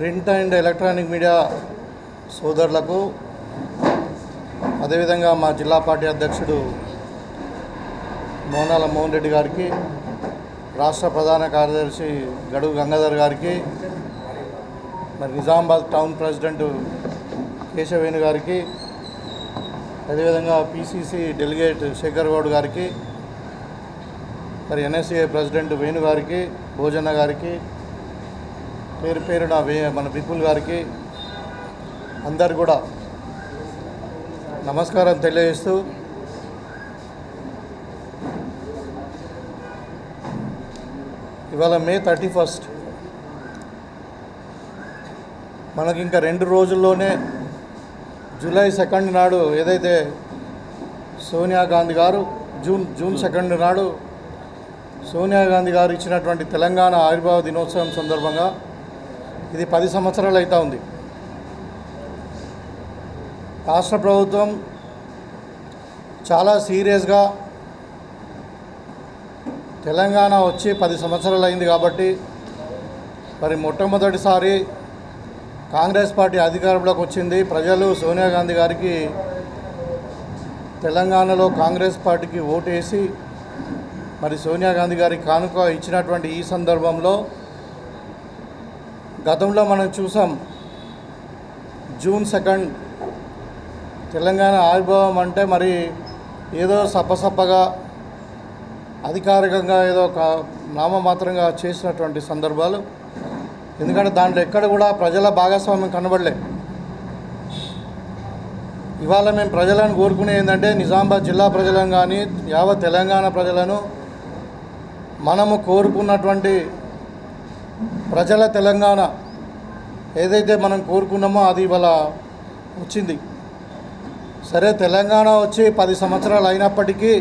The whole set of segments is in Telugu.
ప్రింట్ అండ్ ఎలక్ట్రానిక్ మీడియా సోదరులకు అదేవిధంగా మా జిల్లా పార్టీ అధ్యక్షుడు మోనాల మోహన్ రెడ్డి గారికి రాష్ట్ర ప్రధాన కార్యదర్శి గడువు గంగాధర్ గారికి మరి నిజామాబాద్ టౌన్ ప్రెసిడెంట్ కేశవేణు గారికి అదేవిధంగా పీసీసీ డెలిగేట్ శేఖర్ గౌడ్ గారికి మరి ఎన్ఎస్ఏ ప్రెసిడెంట్ వేణు గారికి భోజన్న గారికి పేరు పేరున మన విపుల్ గారికి అందరు కూడా నమస్కారం తెలియజేస్తూ ఇవాళ మే థర్టీ ఫస్ట్. మనకి ఇంకా రెండు రోజుల్లోనే జూలై సెకండ్ నాడు ఏదైతే సోనియా గాంధీ గారు జూన్ జూన్ సెకండ్ నాడు సోనియా గాంధీ గారు ఇచ్చినటువంటి తెలంగాణ ఆవిర్భావ దినోత్సవం సందర్భంగా ఇది పది సంవత్సరాలు అవుతా ఉంది. రాష్ట్ర ప్రభుత్వం చాలా సీరియస్గా తెలంగాణ వచ్చి పది సంవత్సరాలు అయింది కాబట్టి మరి మొట్టమొదటిసారి కాంగ్రెస్ పార్టీ అధికారంలోకి వచ్చింది. ప్రజలు సోనియా గాంధీ గారికి తెలంగాణలో కాంగ్రెస్ పార్టీకి ఓటేసి మరి సోనియా గాంధీ గారికి కానుక ఇచ్చినటువంటి ఈ సందర్భంలో గతంలో మనం చూసాం జూన్ సెకండ్ తెలంగాణ ఆవిర్భావం అంటే మరి ఏదో సప్పసప్పగా అధికారికంగా ఏదో ఒక నామమాత్రంగా చేసినటువంటి సందర్భాలు. ఎందుకంటే దాంట్లో ఎక్కడ కూడా ప్రజల భాగస్వామ్యం కనబడలే. ఇవాళ మేము ప్రజలను కోరుకునే ఏంటంటే నిజామాబాద్ జిల్లా ప్రజలను కానీ యావత్ తెలంగాణ ప్రజలను మనము కోరుకున్నటువంటి ప్రజల తెలంగాణ ఏదైతే మనం కోరుకున్నామో అది ఇవాళ వచ్చింది. సరే తెలంగాణ వచ్చి పది సంవత్సరాలు అయినప్పటికీ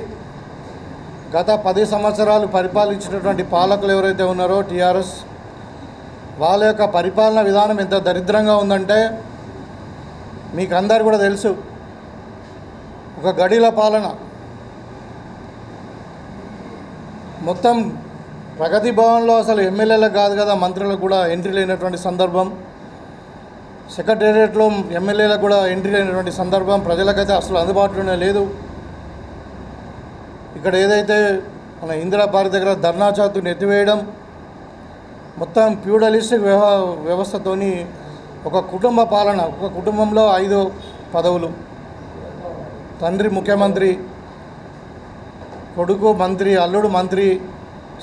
గత పది సంవత్సరాలు పరిపాలించినటువంటి పాలకులు ఎవరైతే ఉన్నారో టీఆర్ఎస్ వాళ్ళ యొక్క పరిపాలన విధానం ఎంత దరిద్రంగా ఉందంటే మీకు అందరు కూడా తెలుసు ఒక గడిల పాలన. మొత్తం ప్రగతి భవన్లో అసలు ఎమ్మెల్యేలకు కాదు కదా మంత్రులకు కూడా ఎంట్రీ లేనటువంటి సందర్భం. సెక్రటేరియట్లో ఎమ్మెల్యేలకు కూడా ఎంట్రీ లేనటువంటి సందర్భం. ప్రజలకైతే అసలు అందుబాటులోనే లేదు. ఇక్కడ ఏదైతే మన ఇందిరా పార్క్ దగ్గర ధర్నా చాతుని ఎత్తివేయడం మొత్తం ప్యూడలిస్టిక్ వ్యవ వ్యవస్థతోని ఒక కుటుంబ పాలన ఒక కుటుంబంలో ఐదు పదవులు. తండ్రి ముఖ్యమంత్రి కొడుకు మంత్రి అల్లుడు మంత్రి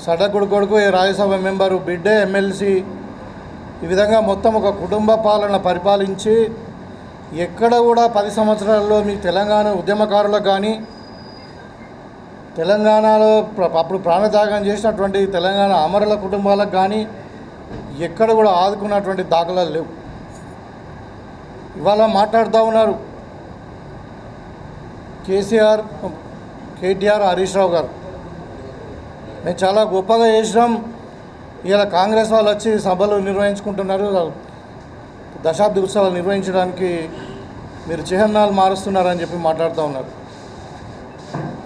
సడగుడు కొడుకు ఈ రాజ్యసభ మెంబరు బిడ్డే ఎమ్మెల్సీ ఈ విధంగా మొత్తం ఒక కుటుంబ పాలన పరిపాలించి ఎక్కడ కూడా పది సంవత్సరాల్లో మీ తెలంగాణ ఉద్యమకారులకు కానీ తెలంగాణలో అప్పుడు ప్రాణత్యాగం చేసినటువంటి తెలంగాణ అమరుల కుటుంబాలకు కానీ ఎక్కడ కూడా ఆదుకున్నటువంటి దాఖలాలు లేవు. ఇవాళ మాట్లాడుతూ ఉన్నారు కేసీఆర్ కేటీఆర్ హరీష్ రావు గారు. మేము చాలా గొప్పగా చేసినాం. ఇలా కాంగ్రెస్ వాళ్ళు వచ్చి సభలు నిర్వహించుకుంటున్నారు. దశాబ్ది ఉత్సవాలు నిర్వహించడానికి మీరు చిహ్నాలు మారుస్తున్నారని చెప్పి మాట్లాడుతూ ఉన్నారు.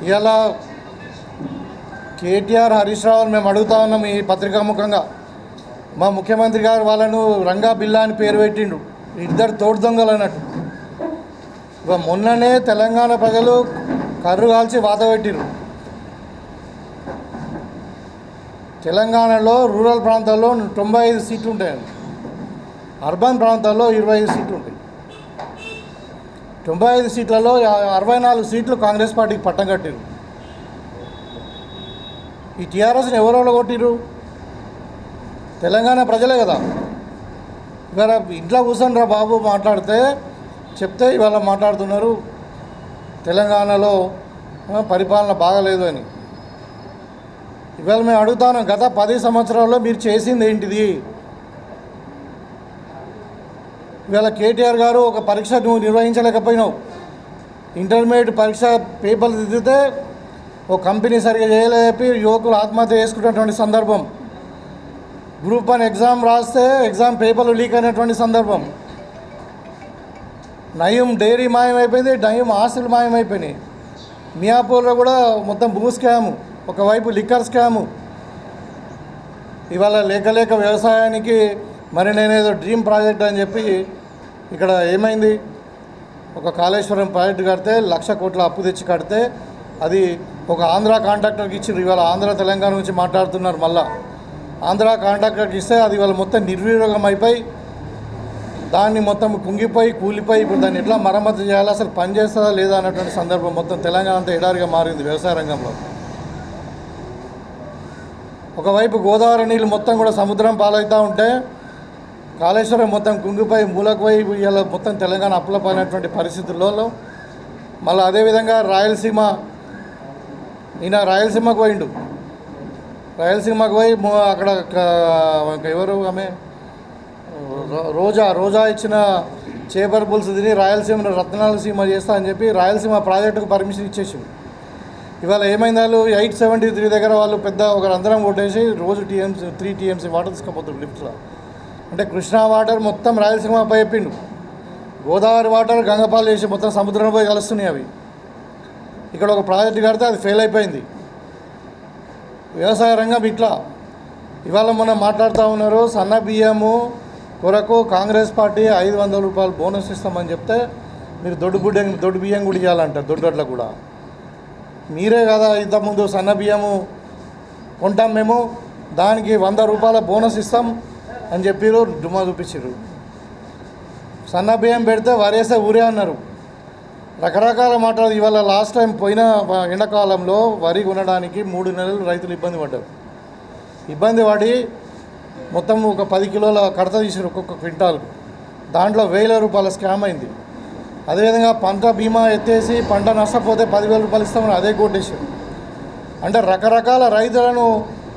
ఇలా కేటీఆర్ హరీష్ రావుని మేము అడుగుతా ఉన్నాం ఈ పత్రికాముఖంగా మా ముఖ్యమంత్రి గారు వాళ్ళను రంగా బిల్లా అని పేరు పెట్టిండు. ఇద్దరు తోడు దొంగలు అన్నట్టు. మొన్ననే తెలంగాణ ప్రజలు కర్రు కాల్చి వాత తెలంగాణలో రూరల్ ప్రాంతాల్లో తొంభై ఐదు సీట్లు ఉంటాయండి అర్బన్ ప్రాంతాల్లో ఇరవై ఐదు సీట్లు ఉంటాయి తొంభై ఐదు సీట్లలో అరవై నాలుగు సీట్లు కాంగ్రెస్ పార్టీకి పట్టం కట్టిరు ఈ టీఆర్ఎస్ని ఎవరెవరు కొట్టిరు తెలంగాణ ప్రజలే కదా. ఇవాళ ఇంట్లో కూర్చొని రా బాబు మాట్లాడితే చెప్తే ఇవాళ మాట్లాడుతున్నారు. తెలంగాణలో పరిపాలన బాగలేదు అని. ఇవాళ మేము అడుగుతాను గత పది సంవత్సరాల్లో మీరు చేసింది ఏంటిది? ఇవాళ కేటీఆర్ గారు ఒక పరీక్ష నువ్వు నిర్వహించలేకపోయినావు ఇంటర్మీడియట్ పరీక్ష పేపర్లు దిద్దితే ఒక కంపెనీ సరిగా చేయలేపి యువకులు ఆత్మహత్య చేసుకున్నటువంటి సందర్భం. గ్రూప్ వన్ ఎగ్జామ్ రాస్తే ఎగ్జామ్ పేపర్లు లీక్ అయినటువంటి సందర్భం. నయం డైరీ మాయమైపోయింది నయం ఆస్తులు మాయమైపోయినాయి. మియాపూర్లో కూడా మొత్తం భూస్కాము. ఒకవైపు లిక్కర్ స్కాము. ఇవాళ లేక లేక వ్యవసాయానికి మరి నేనేదో డ్రీమ్ ప్రాజెక్ట్ అని చెప్పి ఇక్కడ ఏమైంది? ఒక కాళేశ్వరం ప్రాజెక్టు కడితే లక్ష కోట్ల అప్పు తెచ్చి కడితే అది ఒక ఆంధ్ర కాంట్రాక్టర్కి ఇచ్చారు ఇవాళ ఆంధ్ర తెలంగాణ నుంచి మాట్లాడుతున్నారు మళ్ళా. ఆంధ్ర కాంట్రాక్టర్కి ఇస్తే అది ఇవాళ మొత్తం నిర్వినియోగం అయిపోయి దాన్ని మొత్తం కుంగిపోయి కూలిపోయి ఇప్పుడు దాన్ని ఎట్లా మరమ్మతు చేయాలి? అసలు పనిచేస్తుందా లేదా అన్నటువంటి సందర్భం మొత్తం తెలంగాణ అంతా ఎడారిగా మారింది వ్యవసాయ రంగంలో. ఒకవైపు గోదావరి నీళ్ళు మొత్తం కూడా సముద్రం పాలవుతూ ఉంటే కాళేశ్వరం మొత్తం కుంగిపోయి మూలకు పోయి ఇలా మొత్తం తెలంగాణ అప్పులపోయినటువంటి పరిస్థితుల్లో మళ్ళీ అదేవిధంగా రాయలసీమ ఈయన రాయలసీమకు పోయిండు. రాయలసీమకు పోయి అక్కడ ఎవరు ఆమె? రోజా రోజా ఇచ్చిన చేపర్ పులుసు తిని రాయలసీమను రత్నాల సీమ చేస్తా అని చెప్పి రాయలసీమ ప్రాజెక్టుకు పర్మిషన్ ఇచ్చేసింది ఇవాళ ఏమైంది వాళ్ళు? ఎయిట్ సెవెంటీ త్రీ దగ్గర వాళ్ళు పెద్ద ఒక రంధ్రం కొట్టేసి రోజు టీఎంసీ త్రీ టీఎంసీ వాటర్ తీసుకుపోతారు లిఫ్ట్లో. అంటే కృష్ణా వాటర్ మొత్తం రాయలసీమ పైపిండు చెప్పిండు గోదావరి వాటర్ గంగపాలు చేసి మొత్తం సముద్రంలో పోయి కలుస్తున్నాయి అవి. ఇక్కడ ఒక ప్రాజెక్ట్ కడితే అది ఫెయిల్ అయిపోయింది. వ్యవసాయ రంగం ఇట్లా. ఇవాళ మొన్న మాట్లాడుతూ ఉన్నారు సన్న బియ్యము కొరకు కాంగ్రెస్ పార్టీ ఐదు వందల రూపాయలు బోనస్ ఇస్తామని చెప్తే మీరు దొడ్డు గుడ్డ దొడ్డు బియ్యం కూడా ఇవ్వాలంటారు దొడ్డు కూడా. మీరే కదా ఇంతకుముందు సన్న బియ్యము కొంటాం మేము. దానికి వంద రూపాయల బోనస్ ఇస్తాం అని చెప్పిరు డుమ్మా చూపించారు సన్న బియ్యం పెడితే వరేస్తే ఊరే అన్నారు. రకరకాల మాటలు ఇవాళ లాస్ట్ టైం పోయిన ఎండాకాలంలో వరి కొనడానికి మూడు నెలలు రైతులు ఇబ్బంది పడ్డారు. ఇబ్బంది పడి మొత్తం ఒక పది కిలోల కడత తీసారు ఒక్కొక్క క్వింటాల్ దాంట్లో వేల రూపాయల స్కామ్ అయింది. అదేవిధంగా పంట బీమా ఎత్తేసి పంట నష్టపోతే పదివేల రూపాయలు ఇస్తామని అదే కొట్టేశారు. అంటే రకరకాల రైతులను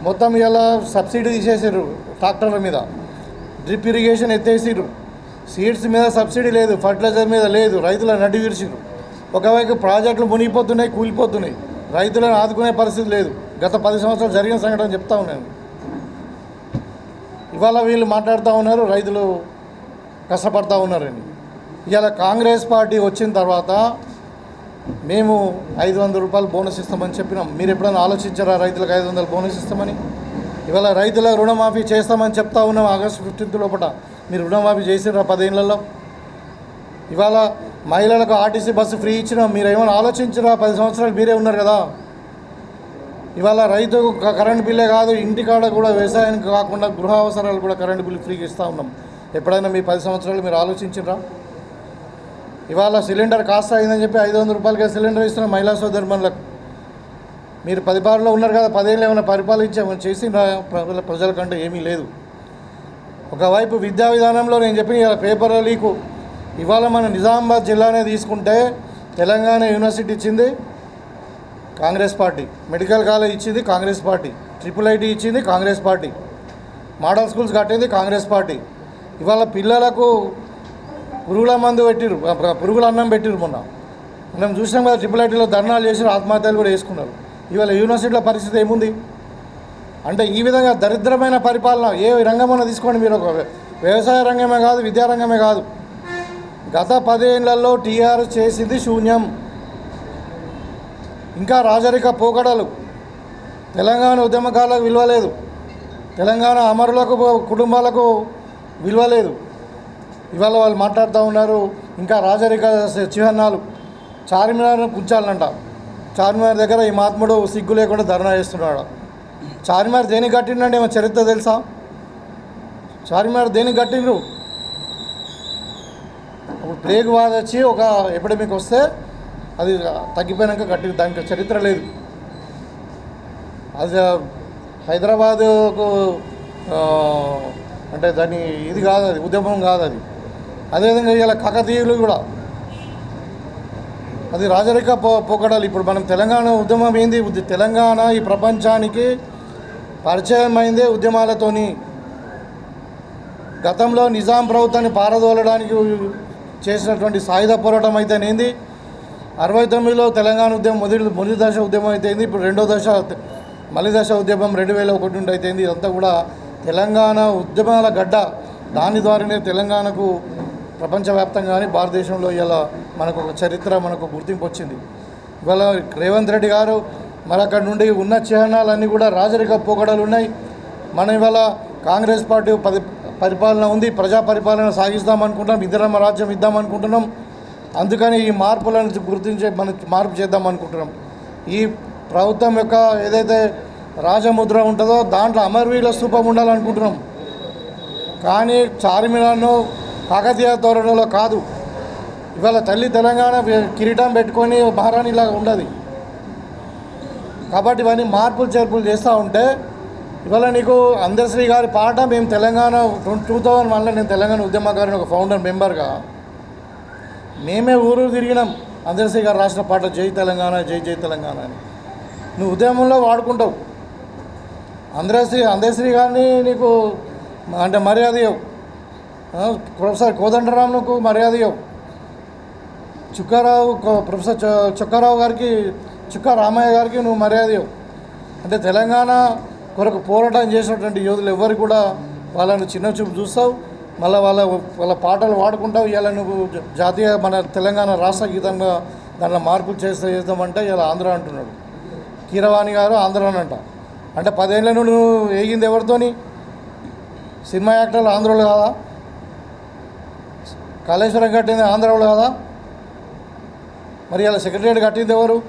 మొత్తం ఇలా సబ్సిడీ తీసేసారు ట్రాక్టర్ల మీద. డ్రిప్ ఇరిగేషన్ ఎత్తేసిర్రు. సీడ్స్ మీద సబ్సిడీ లేదు ఫర్టిలైజర్ మీద లేదు రైతుల నడ్డి విరిచిర్రు. ఒకవైపు ప్రాజెక్టులు మునిగిపోతున్నాయి కూలిపోతున్నాయి. రైతులను ఆదుకునే పరిస్థితి లేదు. గత పది సంవత్సరాలు జరిగిన సంఘటన చెప్తా ఉన్నాను. ఇవాళ వీళ్ళు మాట్లాడుతూ ఉన్నారు రైతులు కష్టపడతా ఉన్నారని. ఇవాళ కాంగ్రెస్ పార్టీ వచ్చిన తర్వాత మేము ఐదు వందల రూపాయలు బోనస్ ఇస్తామని చెప్పినాం. మీరు ఎప్పుడైనా ఆలోచించారా రైతులకు ఐదు వందలు బోనస్ ఇస్తామని? ఇవాళ రైతుల రుణమాఫీ చేస్తామని చెప్తా ఉన్నాం ఆగస్టు ఫిఫ్టీన్త్ లోపల. మీరు రుణమాఫీ చేసినారా పదేళ్ళలో? ఇవాళ మహిళలకు ఆర్టీసీ బస్సు ఫ్రీ ఇచ్చినాం. మీరు ఏమైనా ఆలోచించరా? పది సంవత్సరాలు మీరే ఉన్నారు కదా. ఇవాళ రైతుకు కరెంట్ బిల్లే కాదు ఇంటికాడ కూడా వ్యవసాయానికి కాకుండా గృహ అవసరాలు కూడా కరెంట్ బిల్లు ఫ్రీగా ఇస్తూ ఉన్నాం. ఎప్పుడైనా మీ పది సంవత్సరాలు మీరు ఆలోచించరా ఇవాళ సిలిండర్ కాస్ట్ అయిందని చెప్పి ఐదు వందల రూపాయలకే సిలిండర్ ఇస్తున్న మహిళా సోదరుమణులకు. మీరు పది పదిపారులో ఉన్నారు కదా పదేళ్ళు ఏమైనా పరిపాలించామని చేసి ప్రజల ప్రజల కంటే ఏమీ లేదు. ఒకవైపు విద్యా విధానంలో నేను చెప్పిన ఇలా పేపర్ లీకు ఇవాళ మన నిజామాబాద్ జిల్లానే తీసుకుంటే తెలంగాణ యూనివర్సిటీ ఇచ్చింది కాంగ్రెస్ పార్టీ. మెడికల్ కాలేజ్ ఇచ్చింది కాంగ్రెస్ పార్టీ. ట్రిపుల్ ఐటీ ఇచ్చింది కాంగ్రెస్ పార్టీ. మోడల్ స్కూల్స్ కట్టింది కాంగ్రెస్ పార్టీ. ఇవాళ పిల్లలకు పురుగుల మందు పెట్టిరు పురుగుల అన్నం పెట్టిరు మొన్న. మనం చూసినాం కదా ట్రిపుల్ ఐటీలో ధర్నాలు చేసి ఆత్మహత్యలు కూడా వేసుకున్నారు ఇవాళ యూనివర్సిటీల పరిస్థితి ఏముంది? అంటే ఈ విధంగా దరిద్రమైన పరిపాలన ఏ రంగమైనా తీసుకోండి మీరు ఒక వ్యవసాయ రంగమే కాదు విద్యారంగమే కాదు. గత పదేళ్ళలో టీఆర్ఎస్ చేసింది శూన్యం. ఇంకా రాజరిక పోకడలు. తెలంగాణ ఉద్యమకాలకు విలువ లేదు. తెలంగాణ అమరులకు కుటుంబాలకు విలువ లేదు. ఇవాళ వాళ్ళు మాట్లాడుతూ ఉన్నారు. ఇంకా రాజరిక చిహ్నాలు చార్మినార్ను కూర్చాలంట చార్మినార్ దగ్గర ఈ మహాత్ముడు సిగ్గు లేకుండా ధర్నా చేస్తున్నాడు. చార్మినార్ దేనికి కట్టిండంటే ఏమో చరిత్ర తెలుసా? చార్మినార్ దేనికి కట్టిండ్రు? ఇప్పుడు ప్లేగ్ బాధ వచ్చి ఒక ఎపిడమిక్ వస్తే అది తగ్గిపోయాక కట్టి దానికి చరిత్ర లేదు. అది హైదరాబాదుకు అంటే దాని ఇది కాదు అది ఉద్యమం కాదు అది. అదేవిధంగా ఇలా కాకతీయులు కూడా. అది రాజరిక పో పోకడాలు. ఇప్పుడు మనం తెలంగాణ ఉద్యమం ఏంది? తెలంగాణ ఈ ప్రపంచానికి పరిచయమైందే ఉద్యమాలతోని. గతంలో నిజాం ప్రభుత్వాన్ని పారదోలడానికి చేసినటువంటి సాయుధ పోరాటం అయితేనేంది? అరవై తొమ్మిదిలో తెలంగాణ ఉద్యమం మొదటి మొదటి దశ ఉద్యమం అయితేంది? ఇప్పుడు రెండో దశ మలి దశ ఉద్యమం రెండు వేల ఒకటి నుండి అయితేంది? ఇదంతా కూడా తెలంగాణ ఉద్యమాల గడ్డ. దాని ద్వారానే తెలంగాణకు ప్రపంచవ్యాప్తంగానే భారతదేశంలో ఇలా మనకు ఒక చరిత్ర మనకు గుర్తింపు వచ్చింది. ఇవాళ రేవంత్ రెడ్డి గారు మరి అక్కడ నుండి ఉన్న చిహ్నాలన్నీ కూడా రాజరిక పోకడలు ఉన్నాయి. మనం ఇవాళ కాంగ్రెస్ పార్టీ పది పరిపాలన ఉంది ప్రజా పరిపాలన సాగిస్తాం అనుకుంటున్నాం ఇద్దరమ్మ రాజ్యం ఇద్దాం అనుకుంటున్నాం. అందుకని ఈ మార్పులను గుర్తించే మనం మార్పు చేద్దాం అనుకుంటున్నాం. ఈ ప్రభుత్వం యొక్క ఏదైతే రాజముద్ర ఉంటుందో దాంట్లో అమరవీరుల స్థూపం ఉండాలనుకుంటున్నాం. కానీ చార్మినార్ను కాకతీయ ధోరణిలో కాదు. ఇవాళ తల్లి తెలంగాణ కిరీటం పెట్టుకొని మహారాణిలాగా ఉండదు. కాబట్టి ఇవన్నీ మార్పులు చేర్పులు చేస్తూ ఉంటే ఇవాళ నీకు అందశ్రీ గారి పాట మేము తెలంగాణ టూ థౌజండ్ వన్లో నేను తెలంగాణ ఉద్యమకారిని ఒక ఫౌండర్ మెంబర్గా మేమే ఊరు తిరిగినాం. అందశ్రీ గారు రాసిన పాట జై తెలంగాణ జై జై తెలంగాణ అని. నువ్వు ఉద్యమంలో వాడుకుంటావు. అందశ్రీ అందశ్రీ గారిని నీకు అంటే మర్యాద ఇవ్వవు ప్రొఫెసర్ కోదండరామ్కు మర్యాద ఇవ్వవు చుక్కారావు ప్రొఫెసర్ చుక్కారావు గారికి చుక్కా రామయ్య గారికి నువ్వు మర్యాద ఇవ్వు అంటే తెలంగాణ కొరకు పోరాటం చేసినటువంటి యోధులు ఎవ్వరు కూడా వాళ్ళను చిన్న చూపు చూస్తావు. మళ్ళీ వాళ్ళ వాళ్ళ పాటలు వాడుకుంటావు. ఇలా నువ్వు జాతీయ మన తెలంగాణ రాష్ట్ర గీతంగా దాంట్లో మార్పులు చేస్తే చేద్దామంటే ఇలా ఆంధ్ర అంటున్నాడు. కీరవాణి గారు ఆంధ్ర అని అంట అంటే పదేళ్ళ నువ్వు ఏగింది ఎవరితోని? సినిమా యాక్టర్లు ఆంధ్రలో కాదా? కాళేశ్వరం కట్టింది ఆంధ్రలో కాదా? మరి ఇలా సెక్రటరీ కట్టింది ఎవరు?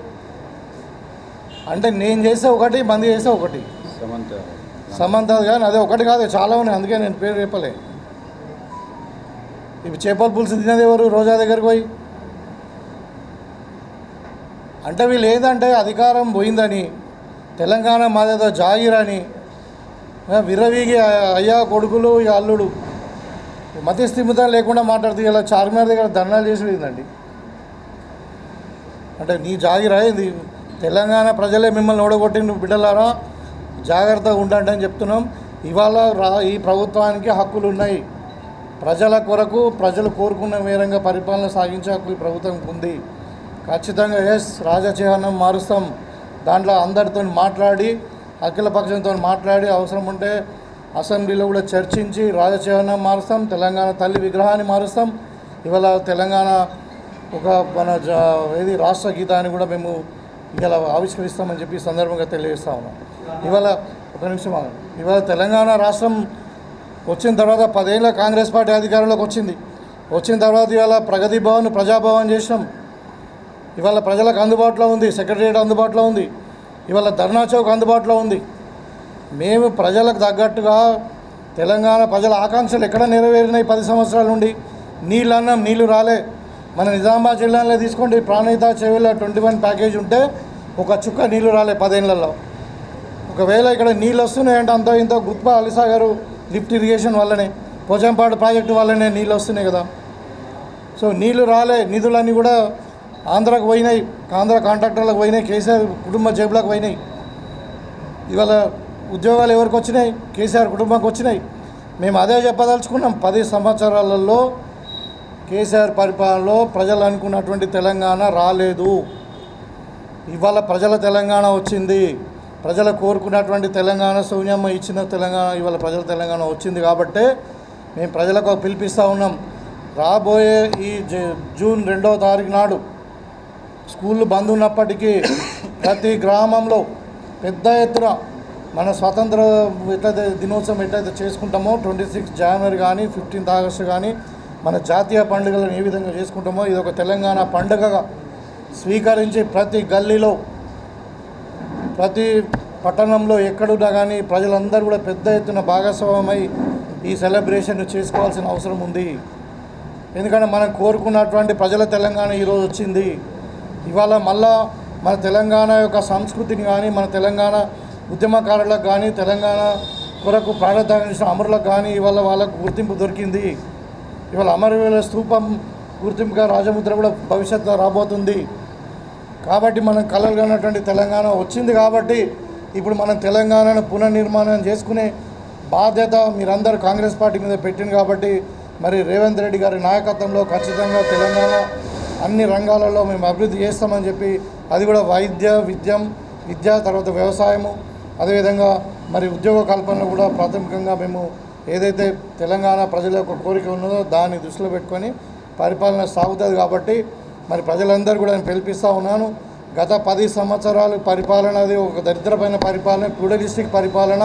అంటే నేను చేస్తే ఒకటి మంది చేస్తే ఒకటి. సమంత. సమంత కానీ అదే ఒకటి కాదు చాలా ఉన్నాయి అందుకే నేను పేరు చెప్పలే. ఇప్పుడు చేపల పులుసు తినేది ఎవరు? రోజా దగ్గరికి పోయి. అంటే వీళ్ళు ఏంటంటే అధికారం పోయిందని తెలంగాణ మాదేదో జాగిరని విర్రవీగి ఆ- అయ్యా కొడుకులు అల్లుడు. మతి లేకుండా మాట్లాడుతూ ఇలా చార్మినార్ దగ్గర ధర్నాలు చేసి అంటే నీ జాగిరా ఇది తెలంగాణ ప్రజలే మిమ్మల్ని ఓడగొట్టిన బిడ్డలారా? జాగ్రత్తగా ఉండండి అని చెప్తున్నాం. ఇవాళ రా ఈ ప్రభుత్వానికి హక్కులు ఉన్నాయి. ప్రజల కొరకు ప్రజలు కోరుకున్న విధంగా పరిపాలన సాగించే హక్కు ఈ ప్రభుత్వం ఉంది. ఖచ్చితంగా ఎస్ రాజచిహ్నం మారుస్తాం. దాంట్లో అందరితో మాట్లాడి అఖిల పక్షంతో మాట్లాడి అవసరం ఉంటే అసెంబ్లీలో కూడా చర్చించి రాజచరణ మారుస్తాం తెలంగాణ తల్లి విగ్రహాన్ని మారుస్తాం. ఇవాళ తెలంగాణ ఒక మన జ ఏది రాష్ట్ర గీతాన్ని కూడా మేము ఇలా ఆవిష్కరిస్తామని చెప్పి సందర్భంగా తెలియజేస్తా ఉన్నాం. ఇవాళ ఒక నిమిషం ఇవాళ తెలంగాణ రాష్ట్రం వచ్చిన తర్వాత పదేళ్ళ కాంగ్రెస్ పార్టీ అధికారంలోకి వచ్చింది. వచ్చిన తర్వాత ఇవాళ ప్రగతి భవన్ ప్రజాభవన్ చేసినాం. ఇవాళ ప్రజలకు అందుబాటులో ఉంది సెక్రటరియట్ అందుబాటులో ఉంది. ఇవాళ ధర్నా చౌక్ అందుబాటులో ఉంది. మేము ప్రజలకు తగ్గట్టుగా తెలంగాణ ప్రజల ఆకాంక్షలు ఎక్కడ నెరవేరినాయి పది సంవత్సరాల నుండి? నీళ్ళు అన్నాం నీళ్ళు రాలే. మన నిజామాబాద్ జిల్లాలో తీసుకోండి. ప్రాణహిత చెవిలో ట్వంటీ వన్ ప్యాకేజ్ ఉంటే ఒక చుక్క నీళ్ళు రాలే పదేళ్ళలో. ఒకవేళ ఇక్కడ నీళ్ళు వస్తున్నాయంటే అంత ఇంత గుత్ప గారు లిఫ్ట్ ఇరిగేషన్ వల్లనే పోచంపాడు ప్రాజెక్టు వల్లనే నీళ్ళు వస్తున్నాయి కదా. సో నీళ్ళు రాలే. నిధులన్నీ కూడా ఆంధ్రాకు పోయినాయి. ఆంధ్ర కాంట్రాక్టర్లకు పోయినాయి. కేసీఆర్ కుటుంబ జేబులకు పోయినాయి. ఇవాళ ఉద్యోగాలు ఎవరికి వచ్చినాయి? కేసీఆర్ కుటుంబానికి వచ్చినాయి. మేము అదే చెప్పదలుచుకున్నాం. పది సంవత్సరాలలో కేసీఆర్ పరిపాలనలో ప్రజలు అనుకున్నటువంటి తెలంగాణ రాలేదు. ఇవాళ ప్రజల తెలంగాణ వచ్చింది. ప్రజలు కోరుకున్నటువంటి తెలంగాణ సౌన్యమ్మ ఇచ్చిన తెలంగాణ ఇవాళ ప్రజల తెలంగాణ వచ్చింది కాబట్టే మేము ప్రజలకు పిలిపిస్తూ ఉన్నాం. రాబోయే ఈ జూన్ రెండవ తారీఖు నాడు స్కూళ్ళు బంద్ ఉన్నప్పటికీ ప్రతి గ్రామంలో పెద్ద ఎత్తున మన స్వాతంత్ర ఎట్లయితే దినోత్సవం ఎట్లయితే చేసుకుంటామో ట్వంటీ సిక్స్ జనవరి కానీ ఫిఫ్టీన్త్ ఆగస్టు కానీ మన జాతీయ పండుగలను ఏ విధంగా చేసుకుంటామో ఇది ఒక తెలంగాణ పండుగగా స్వీకరించి ప్రతి గల్లీలో ప్రతి పట్టణంలో ఎక్కడున్నా కానీ ప్రజలందరూ కూడా పెద్ద ఎత్తున భాగస్వామై ఈ సెలబ్రేషన్ చేసుకోవాల్సిన అవసరం ఉంది. ఎందుకంటే మనం కోరుకున్నటువంటి ప్రజల తెలంగాణ ఈరోజు వచ్చింది. ఇవాళ మళ్ళా మన తెలంగాణ యొక్క సంస్కృతిని కానీ మన తెలంగాణ ఉద్యమకారులకు కానీ తెలంగాణ కొరకు ప్రాణత్యాగించిన అమరులకు కానీ ఇవాళ వాళ్ళకు గుర్తింపు దొరికింది. ఇవాళ అమరవీరుల స్థూపం గుర్తింపుగా రాజముద్ర కూడా భవిష్యత్తులో రాబోతుంది. కాబట్టి మనం కలలు కన్నటువంటి తెలంగాణ వచ్చింది కాబట్టి ఇప్పుడు మనం తెలంగాణను పునర్నిర్మాణం చేసుకునే బాధ్యత మీరందరూ కాంగ్రెస్ పార్టీ మీద పెట్టింది కాబట్టి మరి రేవంత్ రెడ్డి గారి నాయకత్వంలో ఖచ్చితంగా తెలంగాణ అన్ని రంగాలలో మేము అభివృద్ధి చేస్తామని చెప్పి అది కూడా వైద్య విద్యం విద్య తర్వాత వ్యవసాయము అదేవిధంగా మరి ఉద్యోగ కల్పనలో కూడా ప్రాథమికంగా మేము ఏదైతే తెలంగాణ ప్రజల యొక్క కోరిక ఉన్నదో దాన్ని దృష్టిలో పెట్టుకొని పరిపాలన సాగుతుంది కాబట్టి మరి ప్రజలందరూ కూడా నేను పిలిపిస్తూ ఉన్నాను. గత పది సంవత్సరాలు పరిపాలన అది ఒక దరిద్రమైన పరిపాలన ప్లూడలిస్టిక్ పరిపాలన.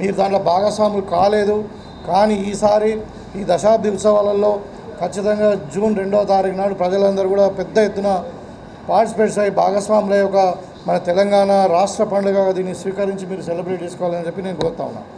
మీరు దాంట్లో భాగస్వాములు కాలేదు. కానీ ఈసారి ఈ దశాబ్ది ఉత్సవాలలో ఖచ్చితంగా జూన్ రెండవ తారీఖు నాడు ప్రజలందరూ కూడా పెద్ద ఎత్తున పార్టిసిపేట్స్ అయ్యి భాగస్వాముల యొక్క మన తెలంగాణ రాష్ట్ర పండుగ దీన్ని స్వీకరించి మీరు సెలబ్రేట్ చేసుకోవాలని చెప్పి నేను కోరుతా ఉన్నాను